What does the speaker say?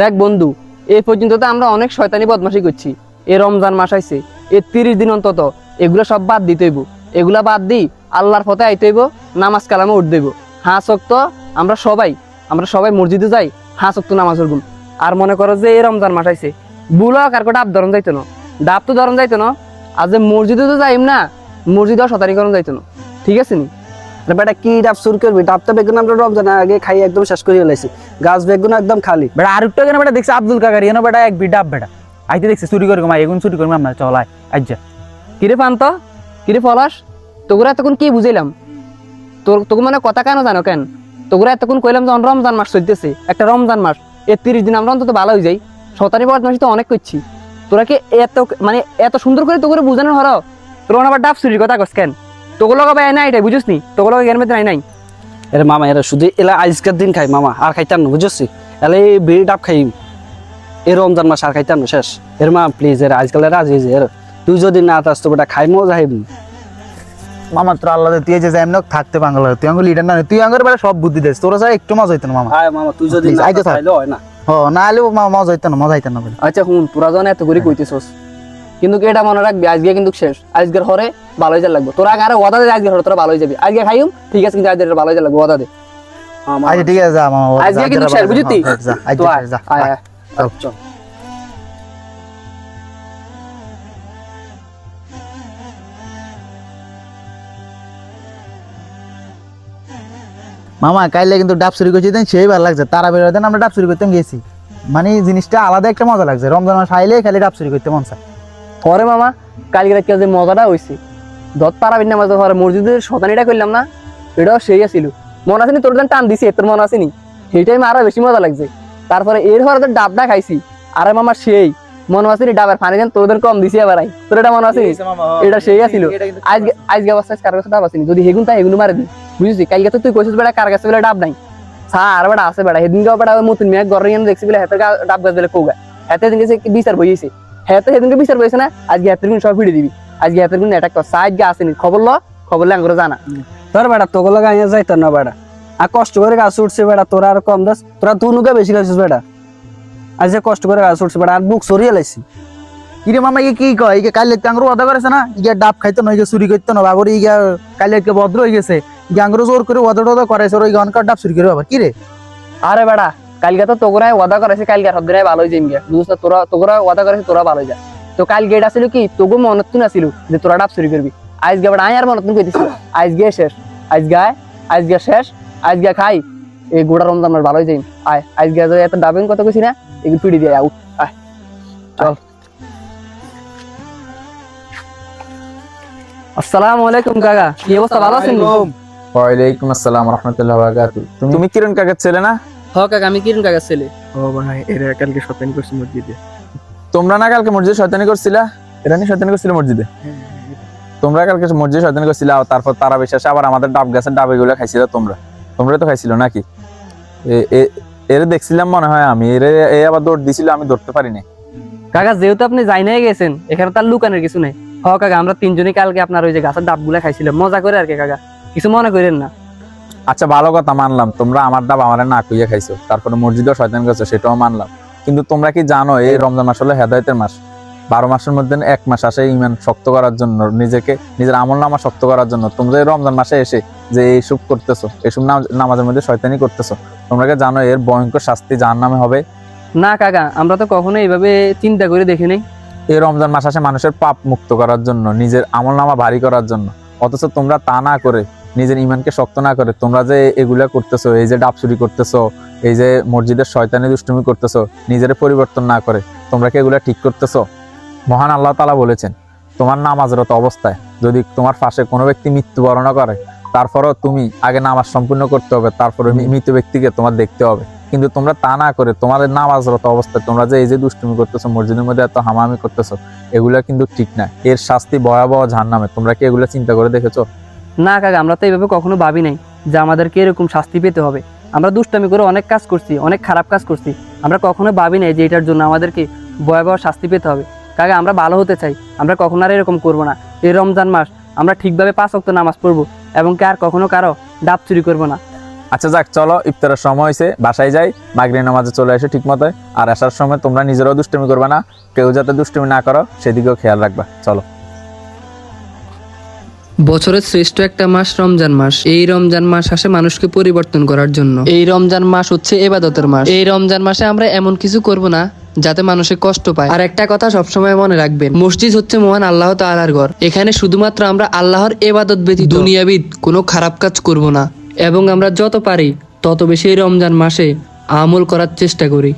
দেখ বন্ধু এই পর্যন্ত তো আমরা অনেক শয়তানি বদমাশি করছি। এ রমজান মাস আইছে, এ তিরিশ দিন অন্তত, এগুলো সব বাদ দিতে হইব। এগুলা বাদ দিই আল্লাহর পথে আইতে হইব, নামাজ কালামে উঠ দেব হাঁ শক্ত আমরা সবাই আমরা সবাই মসজিদে যাই হাঁ শক্ত নামাজ পড়ব আর মনে করো যে এই রমজান মাস আইছে, বুলো কার কো ডাব ধরন যাইতো না ডাব তো ধরন যাইতো না আর যে মসজিদে তো যাইম না, মসজিদেও শতানি করন যাইতো না ঠিক আছে নি? বেটা কি ডাব শুরু করবি? ডাব তো বেগুন আমরা রমজান আগে খাই একদম শেষ করে গাছ বেগুন একদম খালি। বেটা আর একটা কেন বেটা দেখছি আব্দুল কাকার এনো বেটা এক বেটা। আইতে দেখছি চুরি করে মা এগুন চুরি করে আমরা চলাই আজ্জা কিরে পান্ত কিরে পলাশ তোগুরা এতক্ষণ কি বুঝাইলাম? তোর তোকে মানে কথা কেন জানো কেন? তোগুরা এতক্ষণ কইলাম যে রমজান মাস চলতেছে একটা রমজান মাস এ তিরিশ দিন আমরা অন্তত ভালো হয়ে যাই। সতারি বদমাসি তো অনেক করছি। তোরা কি এত মানে এত সুন্দর করে তোকে বুঝানো হর? তোর আবার ডাব চুরির কথা কস কেন? তোগুলো লগাবে নাই এটাই বুঝিস নি তোগুলো এর মধ্যে নাই নাই। এর মামা এরা শুধু এলা আজকের দিন খাই মামা আর খাইতাম না বুঝছি এলা এই বিড়ি ডাব খাই এই রমজান মাস আর খাইতাম না শেষ। এর মা প্লিজ এর আজকাল এরা আজ এর। তুই যদি না তাস তো বেটা খাই মজা খাইব মামা তোর আল্লাহ তুই যে যেমন হোক থাকতে বাংলা তুই আঙ্গুল লিডার না তুই আঙ্গুর বেটা সব বুদ্ধি দিস। তোরা যা একটু মজা হইতো না মামা। আয় মামা তুই যদি না আইতে তাস হয় না। ও না আলেও মামা মজা হইতো না মজা হইতো না আচ্ছা হুন তোরা যখন এত করে কইতেছস। কিন্তু এটা মনে রাখবি? আজকে কিন্তু শেষ। আজকের হরে ভালো হয়ে লাগবে। তোরা আগে আরও ওয়াদা দে আজকের হরে তোরা ভালো হয়ে যাবি। আজকে খাইম ঠিক আছে কিন্তু আজকে ভালো হয়ে লাগবে ওয়াদা দে। মামা, আচ্ছা ঠিক আছে যা মামা আজকে কিন্তু শেষ, যা, বুঝলি? যা, যা, তো আজকে আয়, যা, আয়, আয়। আয়। চল, চল। মামা কাইলে কিন্তু ডাব চুরি করছি দেন সেই ভালো লাগছে। তারা বেরোয় দেন আমরা ডাব চুরি করতে গেছি। মানে জিনিসটা আলাদা একটা মজা লাগছে। রমজান মাস আইলে খালি ডাব চুরি করতে মন চায়। পরে মামা কালকে রাতে যে মজাটা হইছে। দত পারাবিন নামাজ হরে মসজিদের শতানিটা করলাম না এটাও সেই আছিল। মনে আসেনি তোর টান দিছে তোর মনে আসেনি সেই টাইমে আরও বেশি মজা লাগছে। তারপরে এর হরে তো ডাবটা খাইছি আরে মামা সেই। মনে আসেনি ডাবের পানি যেন তোদের কম দিছি এবার। আই তোর এটা মনে আসেনি এটা সেই আছিল। আজকে আজকে অবস্থা কার কাছে ডাব আসেনি যদি হেগুন তাই হেগুন মারে দি বুঝছিস? কালকে তো তুই কইছিস বেটা কার কাছে বেলা ডাব নাই? স্যার বেটা আছে বেড়া সেদিনকে বেটা ওই মতন মেয়ে এনে দেখছি বেলা হাতের ডাব গাছ বেলে কোগা হাতে দিন বিচার বইয়েছে হাতে সেদিনকে বিচার বইছে না? আজকে হাতের গুণ সব ভিড়ে দিবি। আজকে হাতের গুণ অ্যাটাক কর আজকে আসেনি খবর ল খবর লে আঙ্গুরে জানা। তোর বেটা তোগুলো গাইয়া যাইতো না বেড়া। আর কষ্ট করে গাছ উঠছে বেড়া তোরা আর কম দাস তোরা দুনুকে বেশি খাইছিস বেটা আজ যে কষ্ট করে গাছ উঠছে বেড়া আর বুক সরিয়ে লাইছি। কিরে মামা ইয়ে কি কয়? ইকে কাইলে টাঙ্গুর ওয়াদা করেছে না? ইকে ডাব খাইতো না চুরি করতো না? বাবর ইকে কাইলে কে ভদ্র হয়ে গেছে। গ্যাংরো জোর করে ওয়াদা টদা করাইছে ওই ইকে অনকার ডাব চুরি করে বাবা? কিরে আরে বেটা কালকে তো তোগরায় ওয়াদা করেছে কালকে হদ্রায় ভালো হয়ে যাইম গিয়া বুঝছ তোরা তোগরা ওয়াদা করেছে তোরা ভালো যা। তো কালকে এটা ছিল কি তোগো মনত তুন আছিল যে তোরা ডাব চুরি করবি আজকে বেটা আয় আর মনত তুন কইতেছি আজকে শেষ আজকে আয় আজকে শেষ আজকে খাই এই গোড়া রমজান মাস ভালো হয়ে যাইম। আয় আজকে যে এত ডাবিং কথা কইছি না এগুলো পিড়ি দিয়ে আউট আয়। চল। আসসালামু আলাইকুম কাকা কি অবস্থা ভালো আছেন ওয়ালাইকুম আসসালাম রহমতুল্লাহ বারাকাতু তুমি তুমি কিরণ কাকার ছেলে না? হ কাকা আমি কিরণ কাকার ছেলে। ও ভাই এরা কালকে শপিং করছি মসজিদে। তোমরা না কালকে মসজিদে শয়তানি করছিলা? এরা নি শয়তানি করছিল মসজিদে? তোমরা কালকে মসজিদে শয়তানি করছিলা তারপর তারা বিশ্বাসে আবার আমাদের ডাব গাছের ডাবে গুলো খাইছিল তোমরা। তোমরা তো খাইছিল নাকি? এ- এ- এর দেখছিলাম মনে হয় আমি এর এ আবার দৌড় দিছিল আমি ধরতে পারিনি। কাকা যেহেতু আপনি যাই নাই গেছেন এখানে তার লুকানোর কিছু নাই। হ কাকা আমরা তিনজনই কালকে আপনার ওই যে গাছের ডাবগুলা খাইছিলাম মজা করে আর কি কাকা। কিছু মনে করেন না। আচ্ছা ভালো কথা মানলাম। তোমরা আমার ডাব আমার না কুইয়ে খাইছো। তারপরে মসজিদেও শয়তান করছ সেটাও মানলাম। কিন্তু তোমরা কি জানো এই রমজান মাস হলো হেদায়তের মাস। বারো মাসের মধ্যে এক মাস আসে ইমান শক্ত করার জন্য নিজেকে নিজের আমল নামা শক্ত করার জন্য। তোমরা এই রমজান মাসে এসে যে এইসব করতেছো এইসব নাম- নামাজের মধ্যে শয়তানি করতেছো তোমরা কি জানো এর ভয়ঙ্কর শাস্তি জাহান নামে হবে? না কাকা আমরা তো কখনো এইভাবে চিন্তা করে দেখি নাই। এই রমজান মাস আসে মানুষের পাপ মুক্ত করার জন্য নিজের আমল নামা ভারী করার জন্য। অথচ তোমরা তা না করে নিজের ইমানকে শক্ত না করে, তোমরা যে এগুলা করতেছো, এই যে ডাব চুরি করতেছো, এই যে মসজিদের শয়তানি দুষ্টুমি করতেছো, নিজের পরিবর্তন না করে, তোমরা কি এগুলা ঠিক করতেছো? মহান আল্লাহ তালা বলেছেন, তোমার নামাজরত অবস্থায় যদি তোমার পাশে কোনো ব্যক্তি মৃত্যুবরণ করে, তারপরও তুমি আগে নামাজ সম্পূর্ণ করতে হবে, তারপরে মৃত ব্যক্তিকে তোমার দেখতে হবে। কিন্তু তোমরা তা না করে তোমাদের নামাজরত অবস্থায় তোমরা যে এই যে দুষ্টুমি করতেছো, মসজিদের মধ্যে এত হামামি করতেছো, এগুলা কিন্তু ঠিক না। এর শাস্তি ভয়াবহ জাহান্নামে। তোমরা কি এগুলা চিন্তা করে দেখেছ? না কাকা, আমরা তো এইভাবে কখনো ভাবি নাই যে আমাদেরকে এরকম শাস্তি পেতে হবে। আমরা দুষ্টামি করে অনেক কাজ করছি, অনেক খারাপ কাজ করছি। আমরা কখনো ভাবি নাই যে এটার জন্য আমাদেরকে ভয়াবহ শাস্তি পেতে হবে। কাকা, আমরা ভালো হতে চাই, আমরা কখনো আর এরকম করব না। এই রমজান মাস আমরা ঠিকভাবে পাঁচ অক্ত নামাজ পড়ব এবং কি আর কখনো কারও ডাব চুরি করব না। আচ্ছা যাক, চলো, ইফতারের সময় হয়েছে, বাসায় যাই মাগরিব নামাজে চলে আসে ঠিক মতো আর আসার সময় তোমরা নিজেরাও দুষ্টুমি করবে না, কেউ যাতে দুষ্টুমি না করো, সেদিকেও খেয়াল রাখবা। চলো। বছরের শ্রেষ্ঠ একটা মাস রমজান মাস। এই রমজান মাস আসে মানুষকে পরিবর্তন করার জন্য। এই রমজান মাস হচ্ছে এবাদতের মাস। এই রমজান মাসে আমরা এমন কিছু করব না যাতে মানুষে কষ্ট পায়। আর একটা কথা সবসময় মনে রাখবেন, মসজিদ হচ্ছে মহান আল্লাহ তাআলার ঘর। এখানে শুধুমাত্র আমরা আল্লাহর এবাদত ব্যতীত দুনিয়াবিদ কোনো খারাপ কাজ করব না। এবং আমরা যত পারি, তত বেশি রমজান মাসে আমল করার চেষ্টা করি।